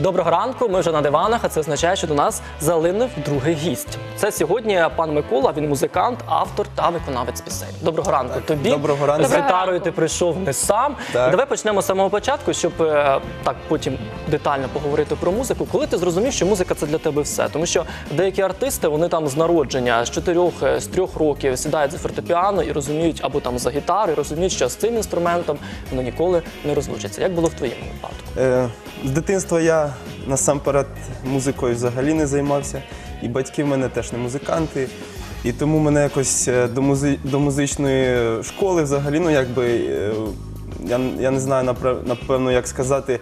Доброго ранку. Ми вже на диванах, а це означає, що до нас залинув другий гість. Це сьогодні пан Микола. Він музикант, автор та виконавець пісень. Доброго ранку тобі. доброго ранку. З гітарою ти прийшов не сам. Так. Давай почнемо з самого початку, щоб е, так потім детально поговорити про музику. Коли ти зрозумів, що музика це для тебе все, тому що деякі артисти вони там з народження з чотирьох е, з трьох років сідають за фортепіано і розуміють або там за гітару, і розуміють, що з цим інструментом вони ніколи не розлучаться. Як було в твоєму випадку? Е, З дитинства я насамперед музикою взагалі не займався, і батьки в мене теж не музиканти. І тому мене якось е, до, музи... до музичної школи взагалі, ну якби е, я, я не знаю напевно, як сказати.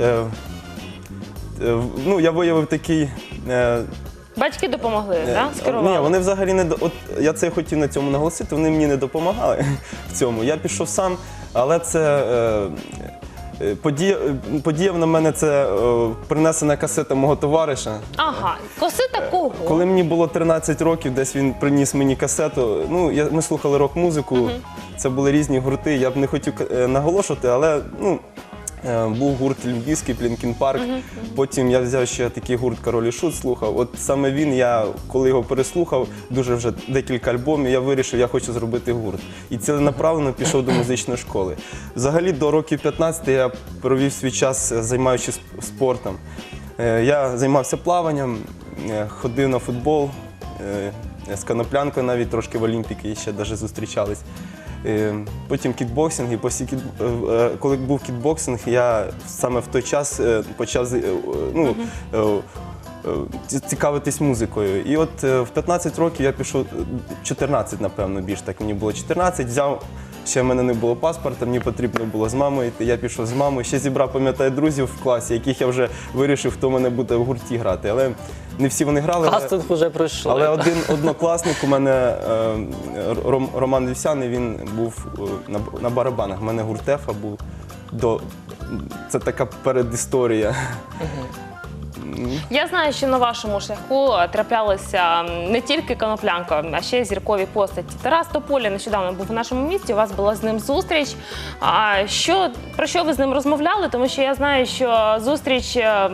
Е, ну, я виявив такий. Батьки допомогли, да? скерували? Ні, вони взагалі не от я це хотів на цьому наголосити. Вони мені не допомагали в цьому. Я пішов сам, але це. Е, е, Подія, подіяв на мене це е, принесена касета мого товариша. Ага, косита кого? Коли мені було 13 років, десь він приніс мені касету. Ну, я, ми слухали рок-музику, це були різні гурти. Я б не хотів е, наголошувати, але ну, е, був гурт Львівський, Плінкін Парк. Потім я взяв ще такий гурт Король і Шут слухав. От саме він, я коли його переслухав, дуже вже декілька альбомів, я вирішив, я хочу зробити гурт. І ціленаправленно пішов до музичної школи. Взагалі до років 15 я провів свій час, е, займаючись спортом. Е, Я займався плаванням, е, ходив на футбол, е, з коноплянкою навіть трошки в Олімпіки ще навіть зустрічались. Е, Потім кікбоксинг, і після кіт... е, е, коли був кікбоксинг, я саме в той час е, почав е, ну, е, е, ці- цікавитись музикою. І от е, в 15 років я пішов, е, 14, напевно, більш так мені було 14, взяв. Ще в мене не було паспорта, мені потрібно було з мамою йти. Я пішов з мамою. Ще зібрав, пам'ятаю, друзів в класі, яких я вже вирішив, хто мене буде в гурті грати. Але не всі вони грали. але- Кастинг вже пройшли. але один однокласник у мене е, Ром- Роман Вівсяний, він був е, на, на барабанах. У мене гуртефа був до. Це така передісторія. Я знаю, що на вашому шляху траплялися не тільки коноплянка, а ще й зіркові постаті. Тарас Тополя нещодавно був у нашому місті. У вас була з ним зустріч. А що про що ви з ним розмовляли? Тому що я знаю, що зустріч е,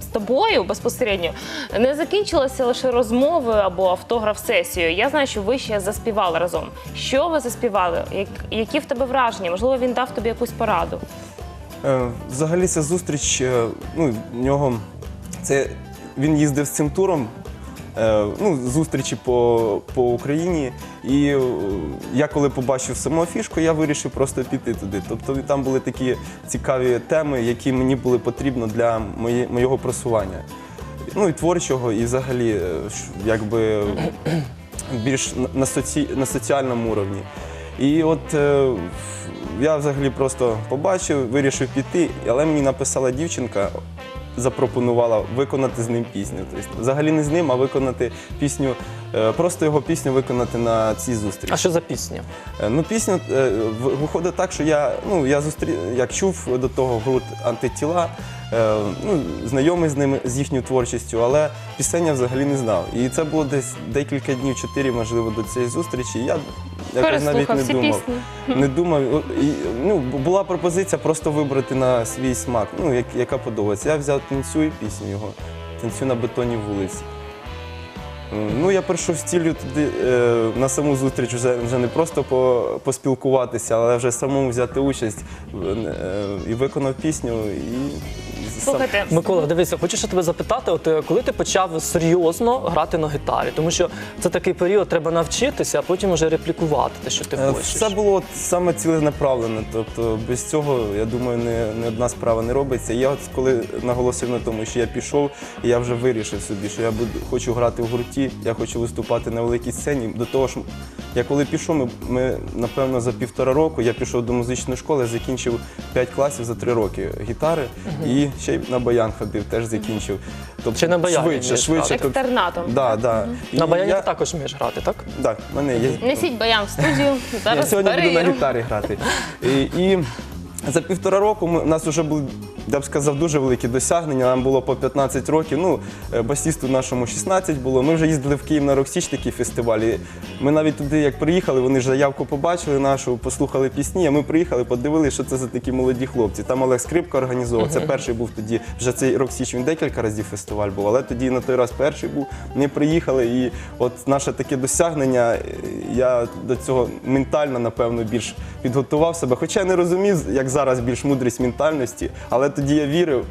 з тобою безпосередньо не закінчилася лише розмовою або автограф-сесією. Я знаю, що ви ще заспівали разом. Що ви заспівали? Які в тебе враження? Можливо, він дав тобі якусь пораду. Е, Взагалі ця зустріч, е, ну, в нього це він їздив з цим туром. е, Ну, зустрічі по, по Україні. І е, я коли побачив саму фішку, я вирішив просто піти туди. Тобто там були такі цікаві теми, які мені були потрібні для моє, моєго просування. Ну і творчого, і взагалі, е, якби більш на, соці... на соціальному уровні. І от е, я взагалі просто побачив, вирішив піти, але мені написала дівчинка, запропонувала виконати з ним пісню. Тобто, взагалі не з ним, а виконати пісню, е, просто його пісню виконати на цій зустрічі. А що за пісня? Е, Ну, пісню е, виходить так, що я, ну, я зустрі... як чув до того гурт антитіла, ну, знайомий з ними, з їхньою творчістю, але пісень я взагалі не знав. І це було десь декілька днів, чотири, можливо, до цієї зустрічі. Я якось навіть Переслухав не всі думав. пісні. Не думав. І, ну, була пропозиція просто вибрати на свій смак, ну, як, яка подобається. Я взяв танцюй пісню його, танцюй на бетонній вулиці. Ну, я прийшов з ціллю туди е, на саму зустріч вже, вже не просто по, поспілкуватися, але вже самому взяти участь е, і виконав пісню. І Слухайте, Микола, дивися, хочу ще тебе запитати, от е, коли ти почав серйозно грати на гітарі, тому що це такий період, треба навчитися, а потім вже реплікувати те, що ти Е, хочеш. Все було саме ціленаправлено. Тобто без цього, я думаю, не, не одна справа не робиться. Я от коли наголосив на тому, що я пішов, і я вже вирішив собі, що я буду хочу грати в гурті, я хочу виступати на великій сцені. До того ж, я коли пішов, ми, ми напевно за півтора року я пішов до музичної школи, закінчив 5 класів за 3 роки гітари і ще й на баян ходив, теж закінчив. Тобто Ще на баяні швидше, вмієш швидше. грати? Тобто- екстернатом. Да, да. І На баяні я- ти також вмієш грати, так? Так, в мене є. Несіть баян в студію. Я Зараз сьогодні буду на перевіримо. гітарі грати. І, і за півтора року ми, у нас вже були я б сказав, дуже великі досягнення. Нам було по 15 років. Ну, е, басісту нашому 16 було. Ми вже їздили в Київ на Роксіч такий фестиваль. І Ми навіть туди, як приїхали, вони ж заявку побачили нашу, послухали пісні. А ми приїхали, подивилися, що це за такі молоді хлопці. Там Олег Скрипка організовував. Це перший був тоді. Вже цей Роксіч він декілька разів фестиваль був, але тоді на той раз перший був. Ми приїхали, і от наше таке досягнення. е, Я до цього ментально, напевно, більш підготував себе. Хоча я не розумів, як зараз більш мудрість ментальності, але тоді я вірив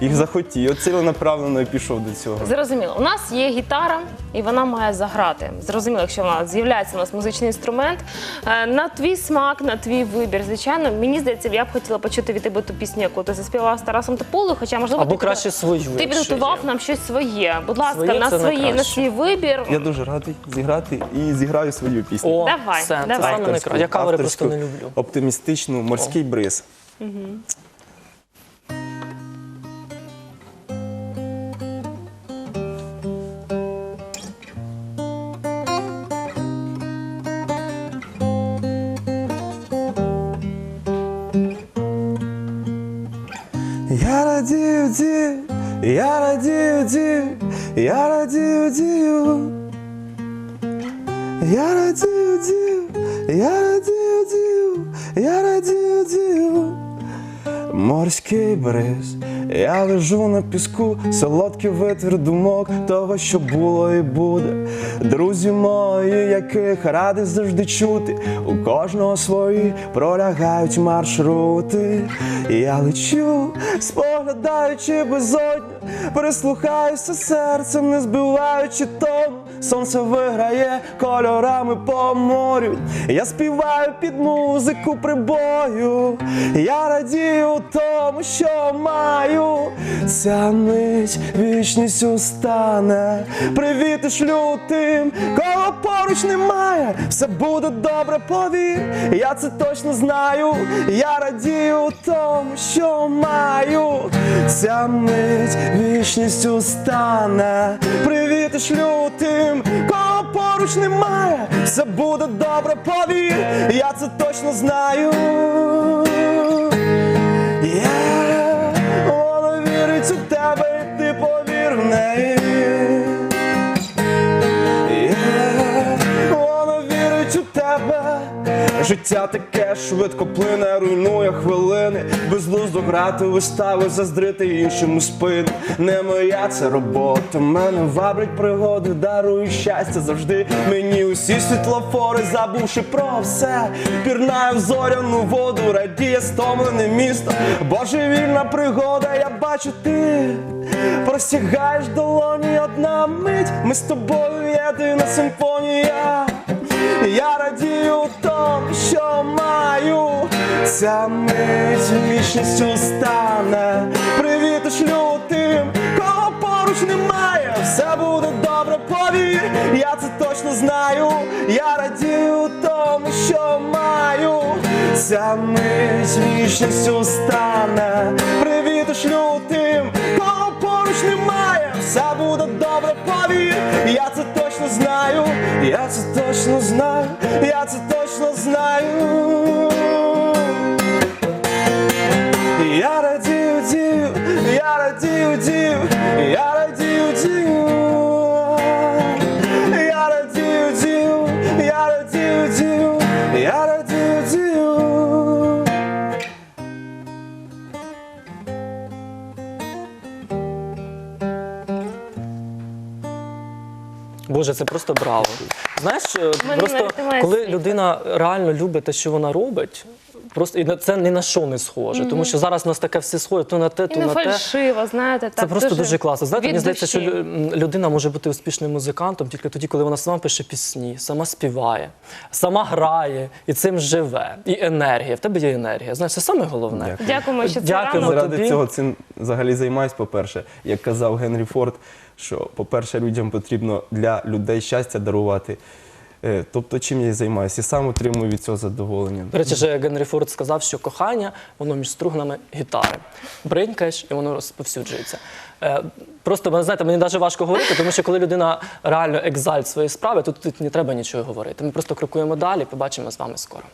і захотів. От ціленаправленно і пішов до цього. Зрозуміло, у нас є гітара, і вона має заграти. Зрозуміло, якщо вона з'являється у нас музичний інструмент. Е, На твій смак, на твій вибір. Звичайно, мені здається, я б хотіла почути від тебе ту пісню, яку ти заспівала з Тарасом Тополею, хоча можливо Або ти краще свою. Ти якщо підготував є. нам щось своє. Будь ласка, Своє на це свої на найкраще. свій вибір. Я дуже радий зіграти і зіграю свою пісню. О, Давай, все, це саме найкраще. Я кавери просто не люблю. Оптимістичну морський бриз. Я радію дію, я радію дію, я радію дію. Я радію дію, я радію дію, я радію дію. Морський бриз, я лежу на піску, солодкий витвір думок того, що було і буде. Друзі мої, яких радий завжди чути, у кожного свої пролягають маршрути. Я лечу, споглядаючи безодню, прислухаюся серцем, не збиваючи тон. Сонце виграє кольорами по морю. Я співаю під музику прибою. Я радію тому, що маю. Ця мить вічністю стане. Привіти шлю тим, кого поруч немає. Все буде добре, повір. Я це точно знаю. Я радію тому, що маю. Ця мить вічністю стане. Привіти шлю тим, кого поруч немає. Все буде добре, повір. Я це точно знаю. Життя таке швидко плине, руйнує хвилини. Безглуздо грати вистави, заздрити іншому спину. Не моя це робота, мене вабрить пригоди, дарує щастя завжди. Мені усі світлофори, забувши про все. Пірнаю в зоряну воду, радіє стомлене місто. Божевільна пригода, я бачу ти. Простягаєш долоні одна мить. Ми з тобою єдина симфонія. Ця мить вічністю стане. Привіт шлю тим, кого поруч немає. Все буде добре, повір. Я це точно знаю. Я радію тому, що маю. Ця мить вічністю стане. Привіт шлю тим, кого поруч немає. Все буде добре, повір. Я це точно знаю. Я це точно знаю. Я це точно знаю. Боже, це просто браво. Знаєш, е, просто коли людина реально любить те, що вона робить. Просто і на це ні на що не схоже, тому що зараз у нас таке все схоже, то на те, І то не на те. фальшиво, знаєте, Це просто дуже, класно. Знаєте, від мені здається, що душі. лю- людина може бути успішним музикантом тільки тоді, коли вона сама пише пісні, сама співає, сама грає і цим живе. І енергія. В тебе є енергія. Знаєш, це саме головне. Дякую. Дякуємо, що це Дякуємо. рано. Заради тобі. цього цим взагалі займаюсь, по-перше, як казав Генрі Форд, що, по-перше, людям потрібно для людей щастя дарувати. Е, Тобто, чим я і займаюся, і сам отримую від цього задоволення. До речі, вже Генрі Форд сказав, що кохання воно між стругнами гітари. Бринькаєш, і воно розповсюджується. Е, Просто знаєте, мені навіть важко говорити, тому що коли людина реально екзальт своєї справи, то тут не треба нічого говорити. Ми просто крокуємо далі. Побачимо з вами скоро.